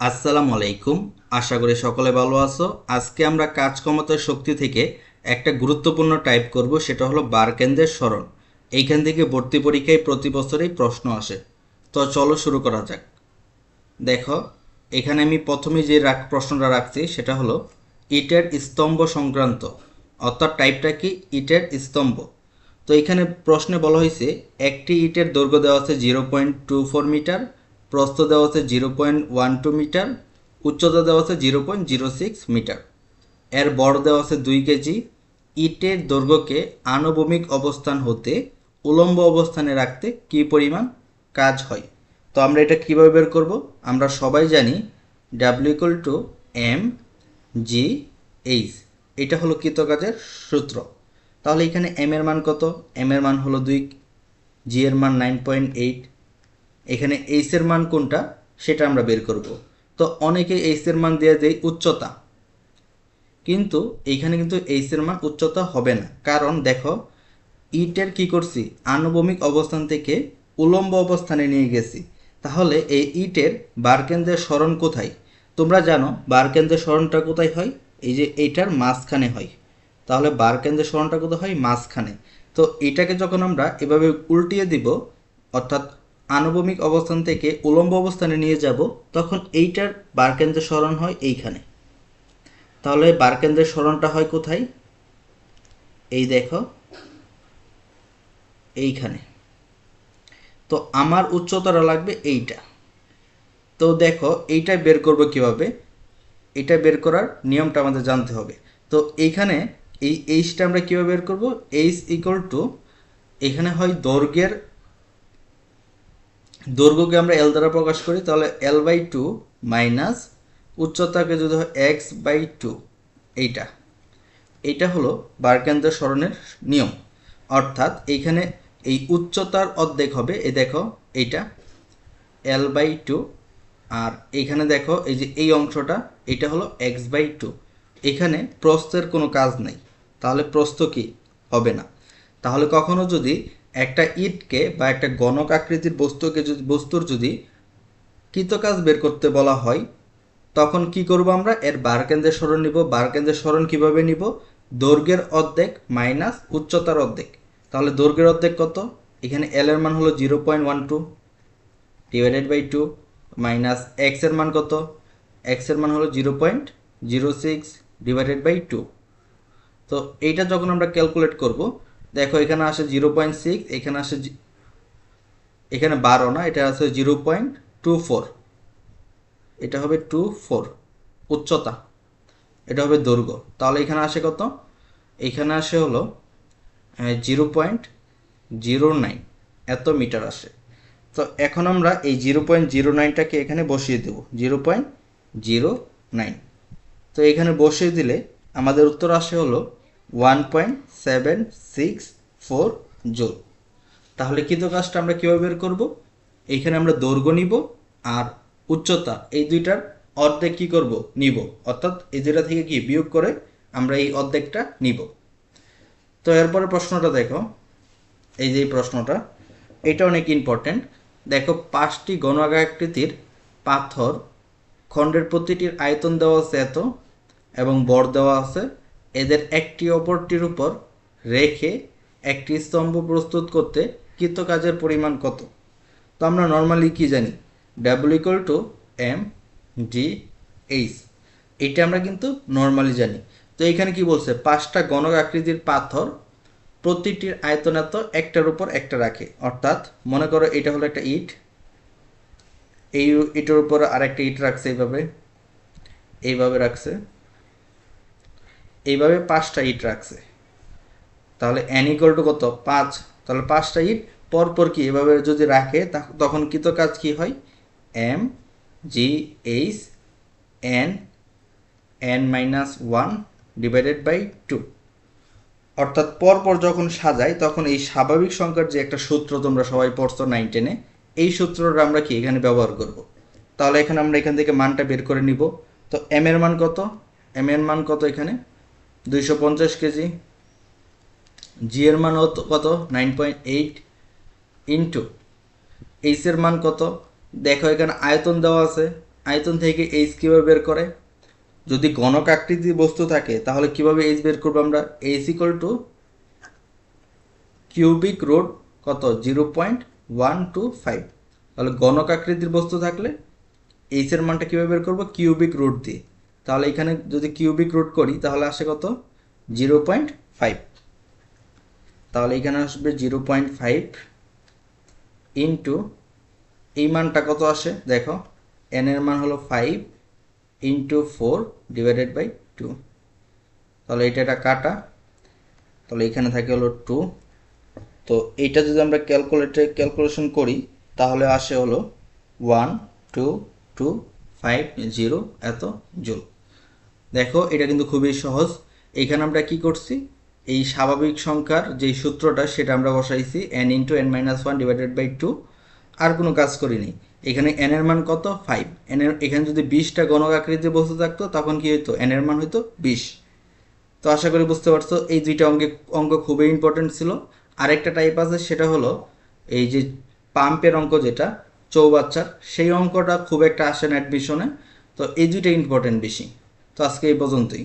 আসসালামু আলাইকুম আশা করি সকলে ভালো আছো। আজকে আমরা কাজ ক্ষমতার শক্তি থেকে একটা গুরুত্বপূর্ণ টাইপ করব, সেটা হলো বার কেন্দ্রের স্মরণ। এইখান থেকে ভর্তি পরীক্ষায় প্রতি বছরেই প্রশ্ন আসে। তো চলো শুরু করা যাক। দেখো, এখানে আমি প্রথমে যে রাখ প্রশ্নটা রাখছি, সেটা হলো, ইটের স্তম্ভ সংক্রান্ত। অর্থাৎ টাইপটা কি? ইটের স্তম্ভ। তো এখানে প্রশ্নে বলা হয়েছে, একটি ইটের দৈর্ঘ্য দেওয়া আছে zero point two four metre প্রস্থ দেওয়া আছে zero point one two metre, উচ্চতা দেওয়া আছে zero point zero six metre. এর বড় দেওয়া আছে দুই কেজি। ইটের দৈর্ঘ্যকে আনুভূমিক অবস্থান হতে, উলম্ব অবস্থানে রাখতে কী পরিমাণ কাজ হয়? তো আমরা এটা কীভাবে বের করব? আমরা সবাই জানি W equal to M G H এটা হলো কৃতকাজের সূত্র। তাহলে এখানে এম এর মান কত? এম এর মান হলো দুই জি এর মান নাইন পয়েন্ট এইট এখানে এইচ এর মান কোনটা, সেটা আমরা বের করব। তো অনেকে এইচ এর মান দেওয়া যায় উচ্চতা। কিন্তু এইখানে কিন্তু এইচ এর মান উচ্চতা হবে না। কারণ দেখো ইটের কি করছি? আনুভূমিক অবস্থান থেকে উলম্ব অবস্থানে নিয়ে গেছি। তাহলে এই ইটের বারকেন্দ্রের স্মরণ কোথায়? তোমরা জানো বারকেন্দ্রের স্মরণটা কোথায় হয়? এই যে এইটার মাঝখানে হয়। তাহলে বারকেন্দ্রের স্মরণটা কোথায় হয়? মাঝখানে। তো এটাকে যখন আমরা এভাবে উল্টিয়ে দিব, অর্থাৎ আনুভূমিক অবস্থান থেকে উলম্ব অবস্থানে নিয়ে যাব, তখন এইটার বারকেন্দ্রের স্মরণ হয় এইখানে। তাহলে বারকেন্দ্রের স্মরণটা হয় কোথায়? এই দেখো, এইখানে। তো আমার উচ্চতাটা লাগবে এইটা। তো দেখো, এইটা বের করব কীভাবে? এটা বের করার নিয়মটা আমাদের জানতে হবে। তো এইখানে এই এইচটা আমরা কীভাবে বের করব? এইচ ইকুয়াল টু এখানে হয় দৈর্ঘ্যের দৈর্ঘ্যকে আমরা এল দ্বারা প্রকাশ করি, তাহলে এল বাই টু মাইনাস উচ্চতাকে যদি হয় এক্স বাই টু এইটা। এইটা হলো বারকেন্দ্র স্মরণের নিয়ম। অর্থাৎ এইখানে এই উচ্চতার অর্ধেক হবে, এই দেখো এইটা এল বাই টু আর এইখানে দেখো এই যে এই অংশটা এটা হলো এক্স বাই টু এখানে প্রস্থের কোনো কাজ নেই, তাহলে প্রস্থ কি? হবে না। তাহলে কখনো যদি একটা ইটকে বা একটা গণক আকৃতির বস্তুকে যদি বস্তুর যদি কৃতকাজ বের করতে বলা হয়, তখন কি করব আমরা? এর বার কেন্দ্রের স্মরণ নিব। বারকেন্দ্রের স্মরণ কীভাবে নিব? দৈর্ঘ্যের অর্ধেক মাইনাস উচ্চতার অর্ধেক। তাহলে দৈর্ঘ্যের অর্ধেক কত? এখানে এল এর মান হলো zero point one two divided by two minus এক্সের মান কত? এক্সের মান হলো zero point zero six divided by two তো এইটা যখন আমরা ক্যালকুলেট করব দেখো, এখানে আসে জিরো পয়েন্ট সিক্স এখানে আসে এখানে বারো না, এটা আছে জিরো পয়েন্ট টু ফোর এটা হবে টু ফোর উচ্চতা। এটা হবে দৈর্ঘ্য। তাহলে এখানে আসে কত? এখানে আসে হলো জিরো পয়েন্ট জিরো নাইন এত মিটার আসে। তো এখন আমরা এই জিরো পয়েন্ট জিরো নাইনটাকে এখানে বসিয়ে দেব। জিরো পয়েন্ট জিরো নাইন তো এখানে বসিয়ে দিলে আমাদের উত্তর আসে হলো one point seven six four joule তাহলে কিন্তু কাজটা আমরা কীভাবে বের করব? এইখানে আমরা দৈর্ঘ্য নিব আর উচ্চতা, এই দুইটার অর্ধেক কি করব? নিব। অর্থাৎ এই দুইটা থেকে কি বিয়োগ করে আমরা এই অর্ধেকটা নিব। তো এরপরে প্রশ্নটা দেখো। এই যে প্রশ্নটা, এটা অনেক ইম্পর্টেন্ট দেখো, পাঁচটি গণাকৃতির পাথর খণ্ডের প্রতিটির আয়তন দেওয়া আছে এত এবং বর দেওয়া আছে এদের একটি অপরটির উপর রেখে একটি স্তম্ভ প্রস্তুত করতে কৃতকাজের পরিমাণ কত? তো আমরা নর্মালি কি জানি? W equal to M D H এটা আমরা কিন্তু নর্মালি জানি। তো এখানে কি বলছে? পাঁচটা গণক আকৃতির পাথর প্রতিটির আয়তন এত একটার উপর একটা রাখে। অর্থাৎ মনে করো এটা হলো একটা ইট। এই ইটের উপর আর একটা ইট রাখছে এইভাবে। এইভাবে রাখছে। এইভাবে পাঁচটা ইট রাখছে। তাহলে এন ইকুয়াল টু কত? পাঁচ। তাহলে পাঁচটা ইট পরপর কি? এভাবে যদি রাখে তখন কৃত কাজ কি হয়? M G H N N minus one divided by two অর্থাৎ পরপর যখন সাজাই তখন এই স্বাভাবিক সংখ্যার যে একটা সূত্র তোমরা সবাই পড়ছো নাইন টেনে এই সূত্রটা আমরা কি এখানে ব্যবহার করব? তাহলে এখানে আমরা এখান থেকে মানটা বের করে নিব। তো এম এর মান কত? এম এর মান কত এখানে? দুইশো পঞ্চাশ কেজি। জি এর মান কত? নাইন পয়েন্ট এইট ইন্টু এইচের মান কত? দেখো, এখানে আয়তন দেওয়া আছে। আয়তন থেকে এইচ কীভাবে বের করে? যদি গণক আকৃতির বস্তু থাকে, তাহলে কীভাবে এইচ বের করব আমরা? H equal to cubic root কত? Zero point one two five তাহলে গণক আকৃতির বস্তু থাকলে এইচ এর মানটা কীভাবে বের করব? কিউবিক রুট দিয়ে। তাহলে এখানে যদি কিউবিক রুট করি, তাহলে আসে কত? জিরো পয়েন্ট ফাইভ তাহলে এখানে আসবে জিরো পয়েন্ট ফাইভ ইন্টু এই মানটা কত আসে? দেখো এন এর মান হলো five into four divided by two তাহলে এটা একটা কাটা। তাহলে এখানে থাকে হলো টু তো এইটা যদি আমরা ক্যালকুলেটে ক্যালকুলেশন করি, তাহলে আসে হলো one two two five zero এত জুল। দেখো, এটা কিন্তু খুবই সহজ। এখানে আমরা কি করছি? এই স্বাভাবিক সংখ্যার যেই সূত্রটা, সেটা আমরা বসাইছি N into N minus one divided by two আর কোনো কাজ করিনি। এখানে এন এর মান কত? ফাইভ এন এর এখানে যদি বিশটা গণক আকৃতির বস্তু থাকতো, তখন কি হইতো? এন এর মান হইতো বিশ। তো আশা করি বুঝতে পারছ, এই দুইটা অঙ্কে অঙ্ক খুবই ইম্পর্টেন্ট ছিল। আরেকটা টাইপ আছে, সেটা হলো এই যে পাম্পের অঙ্ক যেটা চৌবাচ্চার, সেই অঙ্কটা খুব একটা আসে না অ্যাডমিশনে তো এই দুইটা ইম্পর্টেন্ট বেশি। তো আজকে এই পর্যন্তই।